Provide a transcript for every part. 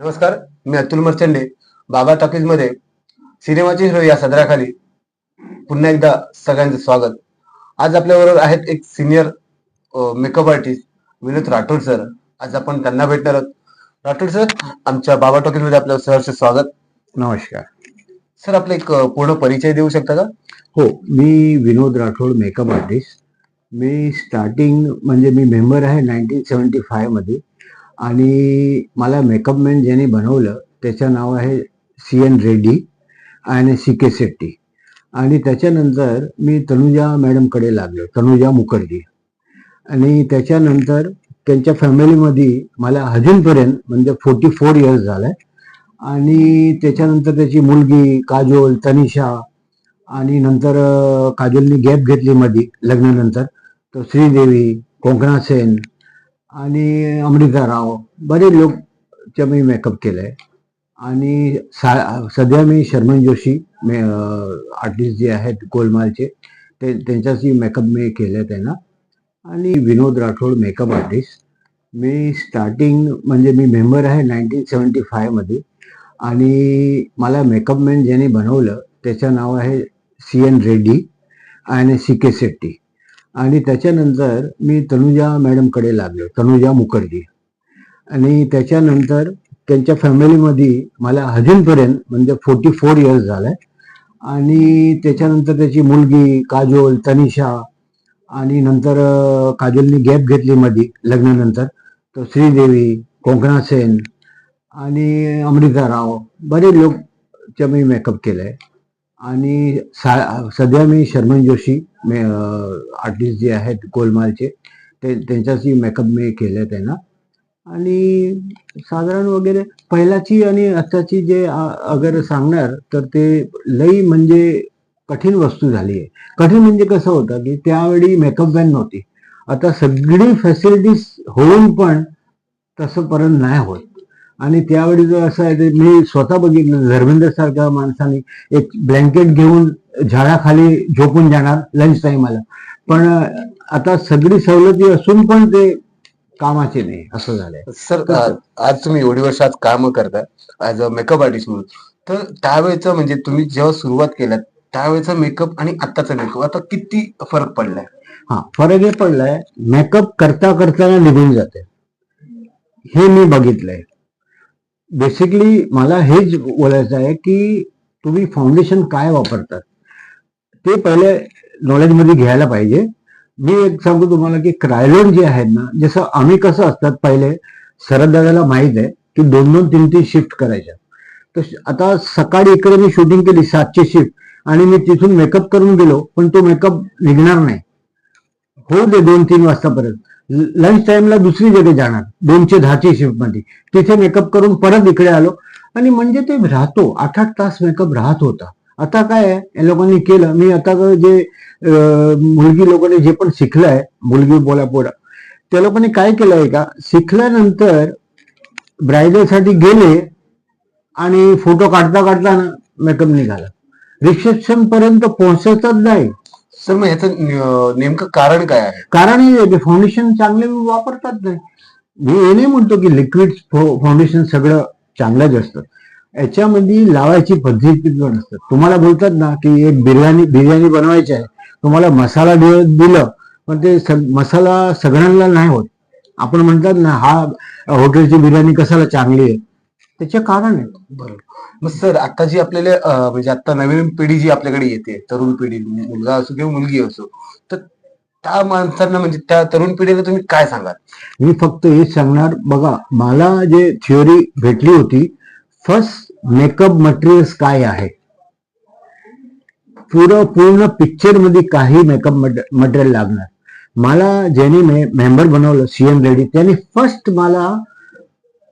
नमस्कार मी अतुल मर्चंडे बाबा टॉकीजमध्ये सिनेमाची हिरो या सदराखाली पुन्हा एकदा सगळ्यांचं स्वागत. आज आपल्याबरोबर आहेत एक senior makeup artist Vinod Rathod sir आज आपण त्यांना भेटणार आहोत. राठोड सर आमच्या बाबा टॉकीजमध्ये आपलं सहर्ष स्वागत. नमस्कार. सर आपला एक पूर्ण परिचय देऊ शकता का? हो मी विनोद राठोड मेकअप आर्टिस्ट मी स्टार्टिंग म्हणजे मी मेंबर आहे नाईन्टीन सेवन्टी फायमध्ये आणि मला मेकअप मॅन ज्याने बनवलं त्याचं नाव आहे सी एन रेड्डी आणि सी के शेट्टी. आणि त्याच्यानंतर मी तनुजा मॅडमकडे लागलो तनुजा मुखर्जी. आणि त्याच्यानंतर त्यांच्या फॅमिलीमध्ये मला अजूनपर्यंत म्हणजे फोर्टी फोर इयर्स झालं. आणि त्याच्यानंतर त्याची मुलगी काजोल तनिषा आणि नंतर काजोलनी गॅप घेतली मध्ये लग्नानंतर. तर श्रीदेवी कोकणा सेन आणि अमृता राव बरेच लोकच्या मी मेकअप केलंय. आणि सा सध्या मी शर्मन जोशी मे आर्टिस्ट जे आहेत गोलमालचे ते त्यांच्याशी मेकअप मी केलं त्यांना. आणि विनोद राठोड मेकअप आर्टिस्ट मी स्टार्टिंग म्हणजे मी मेंबर आहे नाईन्टीन सेवन्टी फायमध्ये आणि मला मेकअप मॅन ज्याने बनवलं त्याचं नाव आहे सी एन रेड्डी आणि सी के शेट्टी आणि त्याच्यानंतर मी तनुजा मॅडमकडे लागलो तनुजा मुखर्जी. आणि त्याच्यानंतर त्यांच्या फॅमिलीमध्ये मला अजूनपर्यंत म्हणजे फोर्टी फोर इयर्स झालं आणि त्याच्यानंतर त्याची मुलगी काजोल तनिषा आणि नंतर काजोलनी गॅप घेतली मध्ये लग्नानंतर. तर श्रीदेवी कोकणा सेन आणि अमृता राव. बरेच लोकच्या मी मेकअप केलाय. आणि सा सध्या मी शर्मन जोशी मे आर्टिस्ट जे आहेत गोलमालचे ते त्यांच्याशी मेकअप मी केले त्यांना. आणि साधारण वगैरे पहिल्याची आणि आत्ताची जे अगर सांगणार तर ते लई म्हणजे कठीण वस्तू झाली आहे कठीण म्हणजे कसं होतं की त्यावेळी मेकअप वॅन नव्हती. आता सगळी फॅसिलिटीज होऊन पण तसं परत नाही होत. आणि त्यावेळी जो असं आहे ते मी स्वतः बघितलं धर्मेंद्र सारख्या माणसाने एक ब्लँकेट घेऊन झाडाखाली झोपून जाणार लंच टाईमाला पण आता सगळी सवलती असून पण ते कामाचे नाही असं झालंय. सर आज तुम्ही एवढी वर्ष आज काम करताय ऍज अ मेकअप आर्टिस्ट म्हणून. तर त्यावेळेचं म्हणजे तुम्ही जेव्हा सुरुवात केल्यात त्यावेळेचा मेकअप आणि आत्ताचा मेकअप आता किती फरक पडलाय? हा फरक हे पडलाय. मेकअप करता करताना निघून जाते. हे मी बघितलंय. बेसिकली मला हेच बोलायचं आहे की तुम्ही फाउंडेशन काय वापरतात? ते पहिले नॉलेजमध्ये घ्यायला पाहिजे. मी एक सांगू तुम्हाला की क्रायलोन जे आहेत ना जसं आम्ही कसं असतात पहिले शरद दादाला माहीत आहे की दोन दोन तीन तीन शिफ्ट करायच्या. तर आता सकाळी इकडे मी शूटिंग केली सातची शिफ्ट आणि मी तिथून मेकअप करून गेलो पण तो मेकअप निघणार नाही. होऊ दे दोन तीन वाजतापर्यंत. लंच टाइमला दुसरी जगे जाणार दोनशे दहाची शिफ्टमध्ये तिथे मेकअप करून परत इकडे आलो. आणि म्हणजे ते राहतो आठ आठ तास मेकअप राहत होता. आता काय आहे या लोकांनी केलं. मी आता जे मुलगी लोकांनी जे पण शिकलंय मुलगी बोला पोरा त्या लोकांनी काय केलंय का शिकल्यानंतर ब्रायडलसाठी गेले आणि फोटो काढता काढता मेकअप निघाला. रिसेप्शन पर्यंत पोहोचतच नाही. सर मग ह्याचं नेमकं कारण काय आहे? कारण हे फाउंडेशन चांगले वापरतात नाही मी हे नाही म्हणतो की लिक्विड फाउंडेशन सगळं चांगलंच असतं. याच्यामध्ये लावायची पद्धती पण असतात. तुम्हाला बोलतात ना की एक बिर्याणी बिर्याणी बनवायची आहे. तुम्हाला मसाला दिलं पण ते सग- मसाला सगळ्यांना नाही होत. आपण म्हणतात ना हा हॉटेलची बिर्याणी कशाला चांगली आहे? त्याचे कारण आहे बरोबर. मग सर आता जी आपल्याला म्हणजे आता नवीन पिढी जी आपल्याकडे येते तरुण पिढी मुलगा असो किंवा मुलगी असो तर त्या माणसांना म्हणजे त्या तरुण पिढीला तुम्ही काय सांगाल? मी फक्त हेच सांगणार बघा मला जे थिअरी भेटली होती फर्स्ट मेकअप मटेरियल्स काय आहे? पुरं पूर्ण पिक्चरमध्ये काही मेकअप मटेरियल लागणार. मला ज्यांनी मेंबर बनवलं सीएम रेड्डी त्यांनी फर्स्ट मला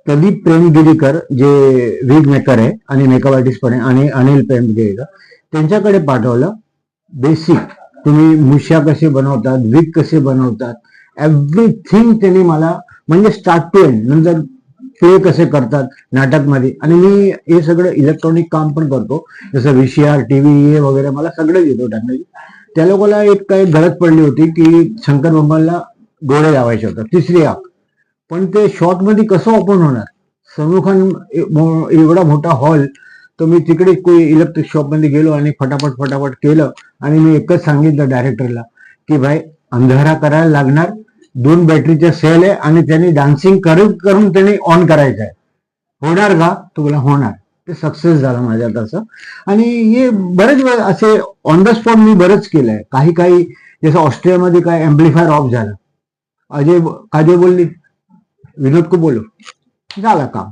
प्रदीप प्रेमगिरीकर जे विग मेकर आहे आणि मेकअप आर्टिस्ट पण आहे आणि अनिल प्रेमगिरीकर त्यांच्याकडे पाठवलं बेसिक तुम्ही मुश्या कसे बनवतात विग कसे बनवतात एव्हरीथिंग त्यांनी मला म्हणजे स्टार्ट टू एंड नंतर प्ले कसे करतात नाटकमध्ये. आणि मी हे सगळं इलेक्ट्रॉनिक काम पण करतो. जसं व्हीसीआर टीव्ही हे वगैरे मला सगळं येतो टाकण्याची त्या लोकांना एक काही गरज पडली होती की शंकर बंबाला डोळे लावायचे होतात तिसरी आग. पण ते शॉर्टमध्ये कसं ओपन होणार? समुखान एवढा मोठा हॉल तर मी तिकडे इलेक्ट्रिक शॉपमध्ये गेलो आणि फटाफट फटाफट केलं. आणि मी एकच सांगितलं डायरेक्टरला की भाई अंधारा करायला लागणार. दोन बॅटरीच्या सेल आहे आणि त्यांनी डान्सिंग करून करून त्यांनी ऑन करायचं आहे. होणार का? तुला होणार. ते सक्सेस झालं माझ्या तसं आणि हे बरेच वेळ असे ऑन द स्पॉट मी बरंच केलंय. काही काही जसं ऑस्ट्रेलियामध्ये काय एम्प्लिफायर ऑफ झालं. अजय काजय बोलली विनोद को बोलो। झालं काम.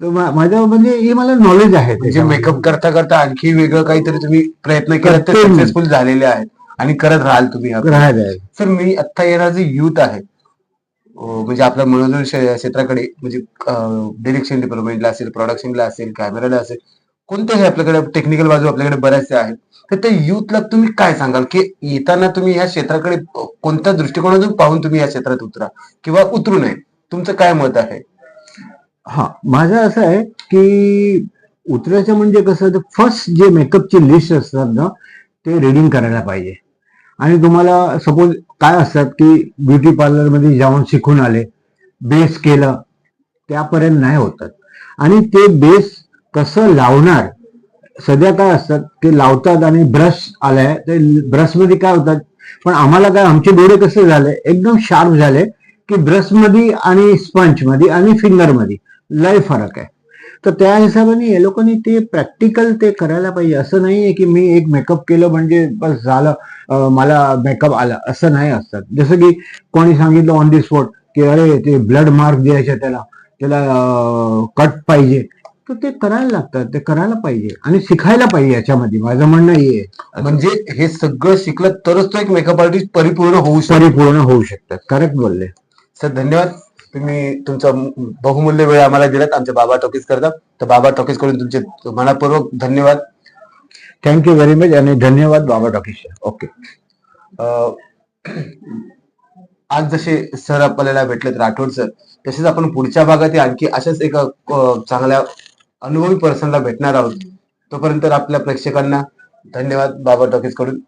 तर माझ्या म्हणजे हे मला नॉलेज आहे म्हणजे. मेकअप करता करता आणखी वेगळं काहीतरी तुम्ही प्रयत्न केला ते करतोय मी. सक्सेसफुल झालेले आहेत. आणि करत राहाल तुम्ही. सर मी आता येणार जे युथ आहे म्हणजे आपल्या मनोरंजन क्षे- क्षेत्राकडे म्हणजे डिरेक्शन डिपार्टमेंटला असेल प्रोडक्शनला असेल कॅमेराला असेल कोणत्याही आपल्याकडे टेक्निकल बाजू आपल्याकडे बऱ्याचशा आहेत. तर त्या युथला तुम्ही काय सांगाल? की येताना तुम्ही या क्षेत्राकडे कोणत्या दृष्टिकोनातून पाहून तुम्ही या क्षेत्रात उतरा किंवा उतरू नये? तुमचं काय मत आहे? हा माझं असं आहे की उतरायचं म्हणजे कसं फर्स्ट जे मेकअपची लिस्ट असतात ना ते रिडिंग करायला पाहिजे. आणि तुम्हाला सपोज काय असतात की ब्युटी पार्लरमध्ये जाऊन शिकून आले बेस केलं त्यापर्यंत नाही होतात. आणि ते बेस कसं लावणार सध्या काय असतात ते लावतात आणि ब्रश आलाय ते ब्रशमध्ये काय होतात पण आम्हाला काय आमचे डोळे कसे झाले एकदम शार्प झाले की ब्रशमध्ये आणि स्पंच मध्ये आणि फिंगरमध्ये लय फरक आहे. तर त्या हिशोबाने हे लोकांनी ते प्रॅक्टिकल ते करायला पाहिजे. असं नाहीये की मी एक मेकअप केलं म्हणजे बस झालं मला मेकअप आला. असं नाही असतात जसं की कोणी सांगितलं ऑन दी स्पॉट की अरे ते ब्लड मार्क द्यायचे त्याला. त्याला कट पाहिजे. तर ते करायला लागतात. ते करायला पाहिजे. आणि शिकायला पाहिजे याच्यामध्ये. माझं म्हणणं हे आहे. म्हणजे हे सगळं शिकलं तरच तो एक मेकअप आर्टिस्ट परिपूर्ण होऊ शकतो. परिपूर्ण होऊ शकतात. करेक्ट बोलले. सर धन्यवाद. तुम्ही तुमचा बहुमूल्य वेळ आम्हाला दिलात. आमच्या बाबा टॉकीज करता तर बाबा टॉकीजकडून तुमचे मनापूर्वक धन्यवाद. थँक्यू व्हेरी मच आणि धन्यवाद बाबा टॉकीश ओके आज जसे सर आपल्याला भेटलेत राठोड सर तसेच आपण पुढच्या भागात आणखी अशाच एका चांगल्या अनुभवी पर्सनला भेटणार आहोत. तोपर्यंत आपल्या प्रेक्षकांना धन्यवाद बाबा टॉकीजकडून